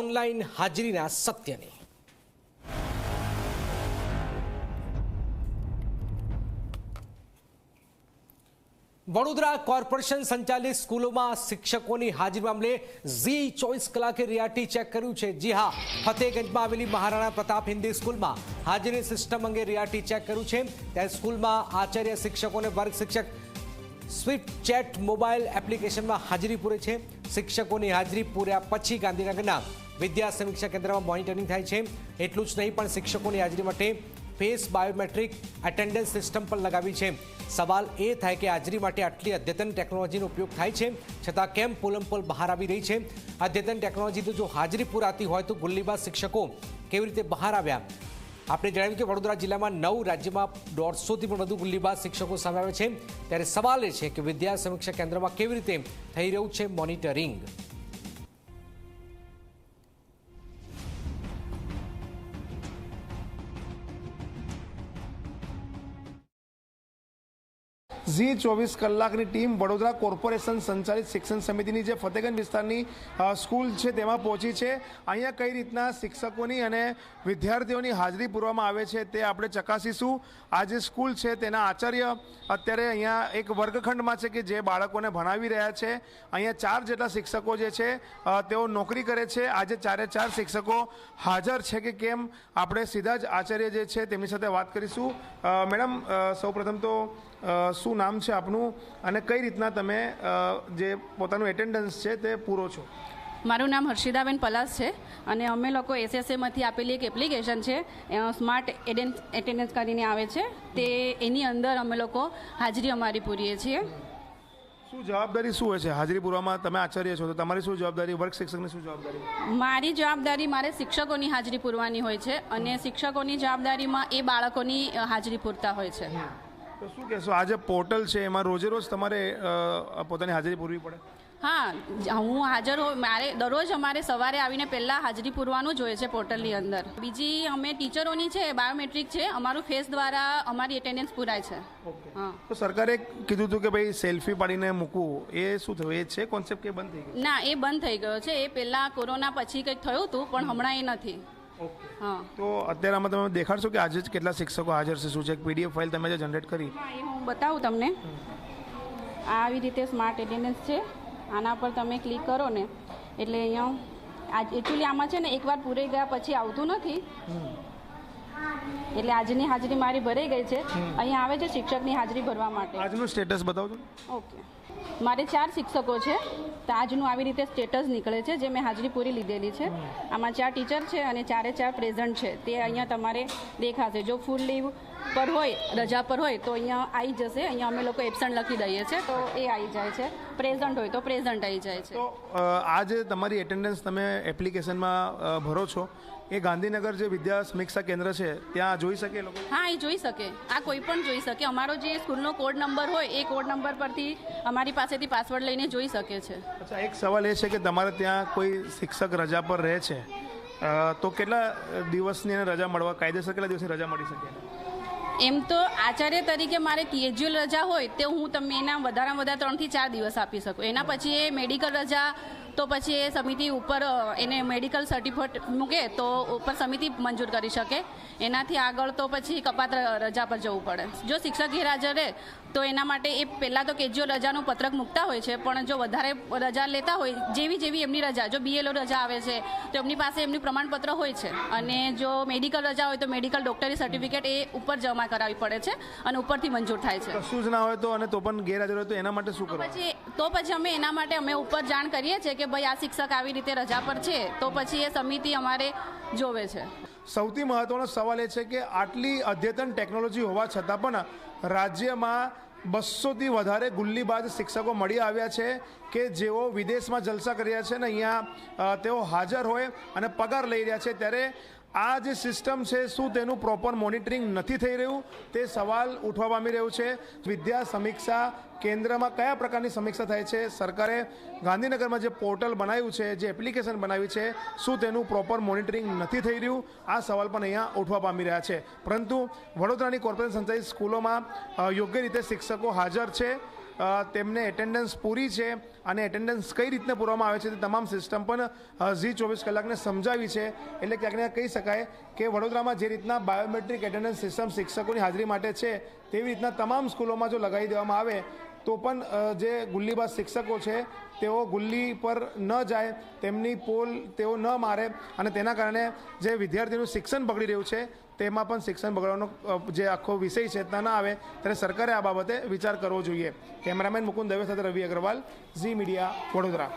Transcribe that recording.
Online હાજરીના સત્યને. Vadodara corporation સંચાલિત સ્કૂલોમાં શિક્ષકોની હાજરી મામલે ઝી ચોવીસ કલાકે રિયાટી ચેક કર્યું છે. જી હા, ફતેહગંજમાં આવેલી મહારાણા પ્રતાપ હિન્દી સ્કૂલમાં હાજરી સિસ્ટમ અંગે રિયાટી ચેક કર્યું છે. ત્યારે સ્કૂલમાં આચાર્ય શિક્ષકોને વર્ગ શિક્ષક સ્વિફ્ટ ચેટ મોબાઈલ એપ્લિકેશનમાં હાજરી પૂરે છે. શિક્ષકોની હાજરી પૂર્યા પછી ગાંધીનગરના વિદ્યા સમીક્ષા કેન્દ્રમાં મોનિટરિંગ થાય છે. એટલું જ નહીં, પણ શિક્ષકોની હાજરી માટે ફેસ બાયોમેટ્રિક એટેન્ડન્સ સિસ્ટમ પણ લગાવી છે. સવાલ એ થાય કે હાજરી માટે આટલી અદ્યતન ટેકનોલોજીનો ઉપયોગ થાય છે, છતાં કેમ પોલમપોલ બહાર આવી રહી છે? અદ્યતન ટેકનોલોજી તો જો હાજરી પુરાતી હોય તો ગુલ્લીબાજ શિક્ષકો કેવી રીતે બહાર આવ્યા? આપણે જણાવ્યું કે વડોદરા જિલ્લામાં નવ રાજ્યમાં દોઢસોથી પણ વધુ ગુલ્લીબાજ શિક્ષકો સામે આવે છે. ત્યારે સવાલ એ છે કે વિદ્યા સમીક્ષા કેન્દ્રમાં કેવી રીતે થઈ રહ્યું છે મોનિટરિંગ? ઝી ચોવીસ કલાકની ટીમ વડોદરા કોર્પોરેશન સંચાલિત શિક્ષણ સમિતિની જે ફતેગંજ વિસ્તારની સ્કૂલ છે તેમાં પહોંચી છે. અહીંયા કઈ રીતના શિક્ષકોની અને વિદ્યાર્થીઓની હાજરી પૂરવામાં આવે છે તે આપણે ચકાસીશું. આ જે સ્કૂલ છે તેના આચાર્ય અત્યારે અહીંયા એક વર્ગખંડમાં છે કે જે બાળકોને ભણાવી રહ્યા છે. અહીંયા ચાર જેટલા શિક્ષકો જે છે તેઓ નોકરી કરે છે. આજે ચારે ચાર શિક્ષકો હાજર છે કે કેમ, આપણે સીધા જ આચાર્ય જે છે તેમની સાથે વાત કરીશું. મેડમ સૌપ્રથમ તો શું નામ છે આપનું? અને કઈ રીતના તમે જે પોતાનું એટેન્ડન્સ છે તે પૂરો છો? મારું નામ હર્ષિદાબેન પલાસ છે અને અમે લોકો એસએસએમાંથી આપેલી એક એપ્લિકેશન છે સ્માર્ટ એડેન્સ એટેન્ડન્સ કરીને આવે છે. તે એની અંદર અમે લોકો હાજરી અમારી પૂરીએ છીએ. શું જવાબદારી શું હોય છે? હાજરી પૂરવામાં તમે આચાર્ય છો તો તમારી શું જવાબદારી? વર્ગ શિક્ષકની શું જવાબદારી? મારી જવાબદારી મારે શિક્ષકોની હાજરી પૂરવાની હોય છે અને શિક્ષકોની જવાબદારીમાં એ બાળકોની હાજરી પૂરતા હોય છે. તો શું કહેશો? આ જે પોર્ટલ છે એમાં રોજે રોજ તમારે પોતાની હાજરી પૂરવી પડે? હા હું હાજર હોઉં મારે દરરોજ અમારે સવારે આવીને પહેલાં હાજરી પૂરવાનું જોઈએ છે પોર્ટલની અંદર. બીજી અમે ટીચરોની છે બાયોમેટ્રિક છે અમારું ફેસ દ્વારા અમારી એટેન્ડન્સ પૂરાય છે. હા. તો સરકારે કીધું હતું કે ભાઈ સેલ્ફી પાડીને મૂકવું. એ શું થયું? એ છે કોન્સેપ્ટ કે બંધ થઈ ગયો? ના એ બંધ થઈ ગયો છે. એ પહેલાં કોરોના પછી કંઈક થયું હતું પણ હમણાં એ નથી. હા. તો અત્યારે આમાં તમે દેખાડશો કે આજે જ કેટલા શિક્ષકો હાજર છે? શું છે? પીડીએફ ફાઇલ તમે જે જનરેટ કરી? એ હું બતાવું તમને. આ આવી રીતે સ્માર્ટ એટેન્ડન્સ છે. આના પર તમે ક્લિક કરો ને. એટલે અહીંયા આજ એકચ્યુઅલી આમાં છે ને એકવાર પૂરાઈ ગયા પછી આવતું નથી. એટલે આજની હાજરી મારી ભરાઈ ગઈ છે. અહીંયા આવે છે શિક્ષકની હાજરી ભરવા માટે. આજનું સ્ટેટસ બતાવજો ઓકે. મારે ચાર શિક્ષકો છે. તો આજનું આવી રીતે સ્ટેટસ નીકળે છે જે મેં હાજરી પૂરી લીધેલી છે. આમાં ચાર ટીચર છે અને ચારે ચાર પ્રેઝન્ટ છે. તે અહીંયા તમારે દેખાશે. જો ફૂલ લીવ પર હોય રજા પર હોય તો અહીંયા આવી જશે. અહીંયા અમે લોકો એબસન્ટ લખી દઈએ છીએ તો એ આવી જાય છે. પ્રેઝન્ટ હોય તો પ્રેઝન્ટ આવી જાય છે. તો આ જે તમારી એટેન્ડન્સ તમે એપ્લિકેશનમાં ભરો છો એ ગાંધીનગર જે વિદ્યા સમીક્ષા કેન્દ્ર છે ત્યાં જોઈ શકે લોકો? હા એ જોઈ શકે. આ કોઈ પણ જોઈ શકે. અમારો જે સ્કૂલનો કોડ નંબર હોય એ કોડ નંબર પરથી અમારી પાસેથી પાસવર્ડ લઈને જોઈ શકે છે. અચ્છા એક સવાલ એ છે કે તમારે ત્યાં કોઈ શિક્ષક રજા પર રહે છે. તો કેટલા દિવસની રજા મળવા કાયદેસર કેટલા દિવસની રજા મળી શકે? એમ તો આચાર્ય તરીકે મારે કેજ્યુઅલ રજા હોય તો હું તમને એના વધારામાં વધારે ત્રણથી ચાર દિવસ આપી શકું. એના પછી એ મેડિકલ રજા તો પછી એ સમિતિ ઉપર એને મેડિકલ સર્ટિફિકેટ મૂકે તો ઉપર સમિતિ મંજૂર કરી શકે. એનાથી આગળ તો પછી કપાત રજા પર જવું પડે. જો શિક્ષક ગેરહાજર રહે તો એના માટે એ પહેલાં તો કેજીઓ રજાનું પત્રક મૂકતા હોય છે પણ જો વધારે રજા લેતા હોય જેવી જેવી એમની રજા જો બીએલઓ રજા આવે છે તો એમની પાસે એમનું પ્રમાણપત્ર હોય છે. અને જો મેડિકલ રજા હોય તો મેડિકલ ડોક્ટરી સર્ટિફિકેટ એ ઉપર જમા કરાવવી પડે છે અને ઉપરથી મંજૂર થાય છે. કશું જ ના હોય તો અને તો પણ ગેરહાજર હોય તો એના માટે શું કરવું? પછી તો પછી અમે એના માટે અમે ઉપર જાણ કરીએ છીએ કે ભાઈ આ શિક્ષક આવી રીતે રજા પર છે, તો પછી એ સમિતિ અમારે જોવે છે. સૌથી મહત્વનો સવાલ એ છે કે આટલી અદ્યતન ટેકનોલોજી હોવા છતાં પણ રાજ્યમાં બસોથી વધારે ગુલ્લીબાજ શિક્ષકો મળી આવ્યા છે કે જેઓ વિદેશમાં જલસા કર્યા છે ને અહીંયા તેઓ હાજર હોય અને પગાર લઈ રહ્યા છે. ત્યારે આ જે સિસ્ટમ છે, શું તેનું પ્રોપર મોનિટરિંગ નથી થઈ રહ્યું? તે સવાલ ઉઠવા પામી રહ્યું છે. વિદ્યા સમીક્ષા કેન્દ્રમાં કયા પ્રકારની સમીક્ષા થાય છે? સરકારે ગાંધીનગરમાં જે પોર્ટલ બનાવ્યું છે, જે એપ્લિકેશન બનાવી છે, શું તેનું પ્રોપર મોનિટરિંગ નથી થઈ રહ્યું? આ સવાલ પણ અહીંયા ઉઠવા પામી રહ્યા છે. પરંતુ વડોદરાની કોર્પોરેશન સંચાલિત સ્કૂલોમાં યોગ્ય રીતે શિક્ષકો હાજર છે. તેમને એટેન્ડન્સ પૂરી છે અને એટેન્ડન્સ કઈ રીતના પૂરવામાં આવે છે તે તમામ સિસ્ટમ પણ ઝી ચોવીસ કલાકને સમજાવી છે. એટલે ક્યાંક ને કહી શકાય કે વડોદરામાં જે રીતના બાયોમેટ્રિક એટેન્ડન્સ સિસ્ટમ શિક્ષકોની હાજરી માટે છે, તેવી રીતના તમામ સ્કૂલોમાં જો લગાવી દેવામાં આવે, તો પણ જે ગુલ્લીબાજ શિક્ષકો છે, તેઓ ગુલ્લી પર ન જાય, તેમની પોલ તેઓ ન મારે અને તેના કારણે જે વિદ્યાર્થીનું શિક્ષણ બગડી રહ્યું છે તેમાં પણ શિક્ષણ બગડવાનો જે આખો વિષય છે ત્યાં ન આવે, ત્યારે સરકારે આ બાબતે વિચાર કરવો જોઈએ. કેમેરામેન મુકુંદ દવે સાથે રવિ અગ્રવાલ, ઝી મીડિયા, વડોદરા.